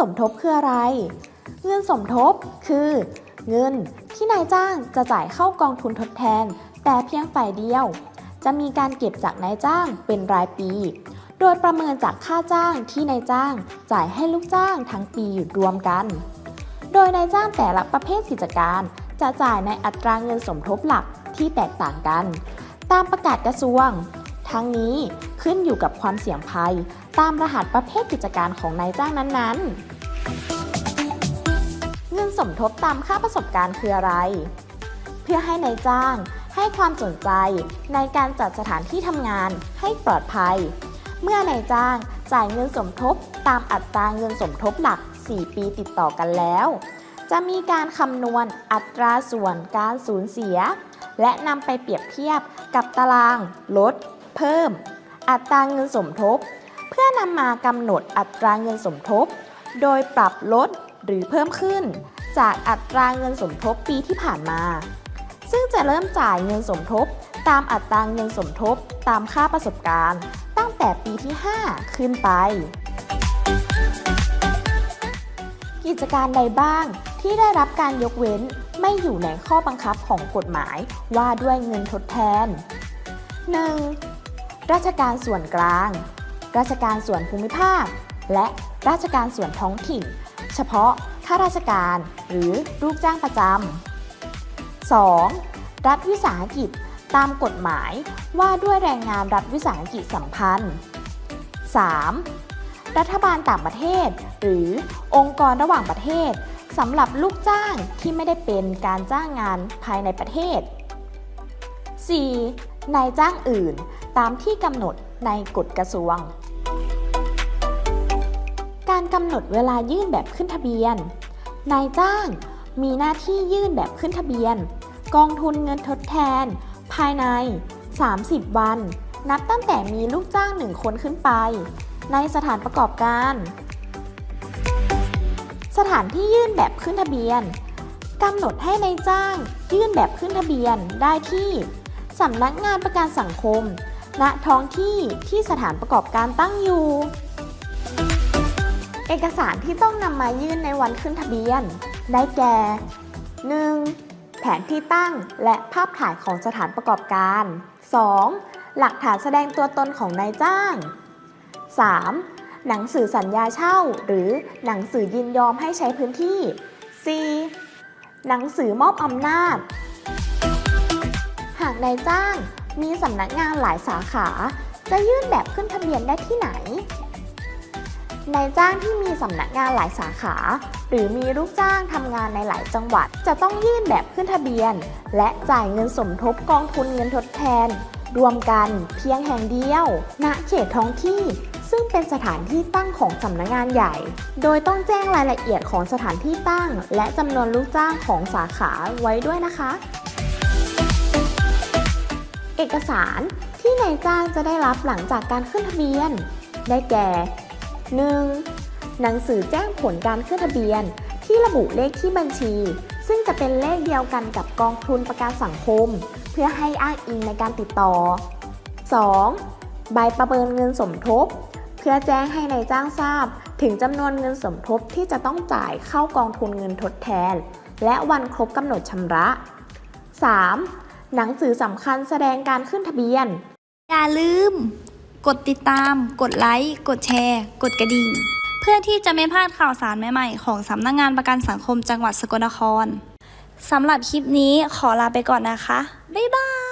สมทบคืออะไร เงินสมทบคือ เงินที่นายจ้างจะจ่ายเข้ากองทุนทดแทน แต่เพียงฝ่ายเดียว จะมีการเก็บจากนายจ้างเป็นรายปี โดยประเมินจากค่าจ้างที่นายจ้างจ่ายให้ลูกจ้างทั้งปีรวมกัน โดยนายจ้างแต่ละประเภทกิจการจะจ่ายในอัตราเงินสมทบหลักที่แตกต่างกัน ตามประกาศกระทรวง ทั้งนี้ ขึ้นอยู่กับความเสี่ยงภัย ตามรหัสประเภทกิจการของนายจ้างนั้นๆ เงินสมทบตามค่าประสบการณ์คืออะไร เพื่อให้นายจ้าง ให้ความสนใจ ในการจัดสถานที่ทำงานให้ปลอดภัย เมื่อนายจ้างจ่ายเงินสมทบ ตามอัตราเงินสมทบหลัก 4 ปีติดต่อกันแล้ว จะมีการคำนวณอัตราส่วนการสูญเสีย และนำไปเปรียบเทียบกับตาราง ลด เพิ่ม อัตราเงินสมทบ เพื่อนำมากำหนดอัตราเงินสมทบ โดยปรับลดหรือเพิ่มขึ้น จากอัตราเงินสมทบปีที่ผ่านมา ซึ่งจะเริ่มจ่ายเงินสมทบ ตามอัตราเงินสมทบ ตามค่าประสบการณ์ ตั้งแต่ปีที่ 5 ขึ้นไป กิจการใดบ้างที่ได้รับการยกเว้นไม่อยู่ในข้อบังคับของกฎหมายว่าด้วยเงินทดแทน 1. ราชการส่วนกลาง ราชการส่วนภูมิภาค และราชการส่วนท้องถิ่น เฉพาะข้าราชการหรือลูกจ้างประจำ 2. รัฐวิสาหกิจตามกฎหมายว่าด้วยแรงงานรัฐวิสาหกิจสัมพันธ์ 3. รัฐบาลต่างประเทศ หรือองค์กรระหว่างประเทศสำหรับลูกจ้างที่ไม่ได้เป็นการจ้างงานภายในประเทศ 4. นายจ้างอื่นตามที่กำหนดในกฎกระทรวง การกำหนดเวลายื่นแบบขึ้นทะเบียน นายจ้างมีหน้าที่ยื่นแบบขึ้นทะเบียน กองทุนเงินทดแทน ภายใน 30 วัน นับตั้งแต่มีลูกจ้าง1คนขึ้นไป ในสถานประกอบการ สถานที่ยื่นแบบขึ้นทะเบียนกำหนดให้ในายจ้างยื่นแบบขึ้นทะเบียนได้ที่ สำนักงานประกันสังคม ณ ท้องที่ที่สถานประกอบการตั้งอยู่ เอกสารที่ต้องนำมายื่นในวันขึ้นทะเบียน ได้แก่ 1. แผนที่ตั้งและภาพถ่ายของสถานประกอบการ 2. หลักฐานแสดงตัวตนของนายจ้าง 3. หนังสือสัญญาเช่า หรือหนังสือยินยอมให้ใช้พื้นที่ 4. หนังสือมอบอำนาจากนายจ้าง มีสำนักงานหลายสาขา จะยื่นแบบขึ้นทะเบียนได้ที่ไหน นายจ้างที่มีสำนักงานหลายสาขา หรือมีลูกจ้างทำงานในหลายจังหวัด จะต้องยื่นแบบขึ้นทะเบียน และจ่ายเงินสมทบกองทุนเงินทดแทน รวมกันเพียงแห่งเดียว ณ เขตท้องที่ซึ่งเป็นสถานที่ตั้งของสำนักงานใหญ่ โดยต้องแจ้งรายละเอียดของสถานที่ตั้ง และจำนวนลูกจ้างของสาขาไว้ด้วยนะคะ อกสารที่นายจ้างจะได้รับหลังจากการขึ้นทะเบียน ได้แก่ 1. หนังสือแจ้งผลการขึ้นทะเบียนที่ระบุเลขที่บัญชี ซึ่งจะเป็นเลขเดียวกันกับกองทุนประกันสังคม เพื่อให้อ้างอิงในการติดต่อ 2. ใบประเมินเงินสมทบ เพื่อแจ้งให้นายจ้างทราบ ถึงจำนวนเงินสมทบที่จะต้องจ่ายเข้ากองทุนเงินทดแทน และวันครบกำหนดชำระ 3. หนังสือสำคัญแสดงการขึ้นทะเบียน อย่าลืม กดติดตาม กดไลค์ กดแชร์ กดกระดิ่ง เพื่อที่จะไม่พลาดข่าวสารใหม่ๆ ของสำนักงงานประกันสังคมจังหวัดสกลนครสำหรับคลิปนี้ขอลาไปก่อนนะคะ บ๊ายบาย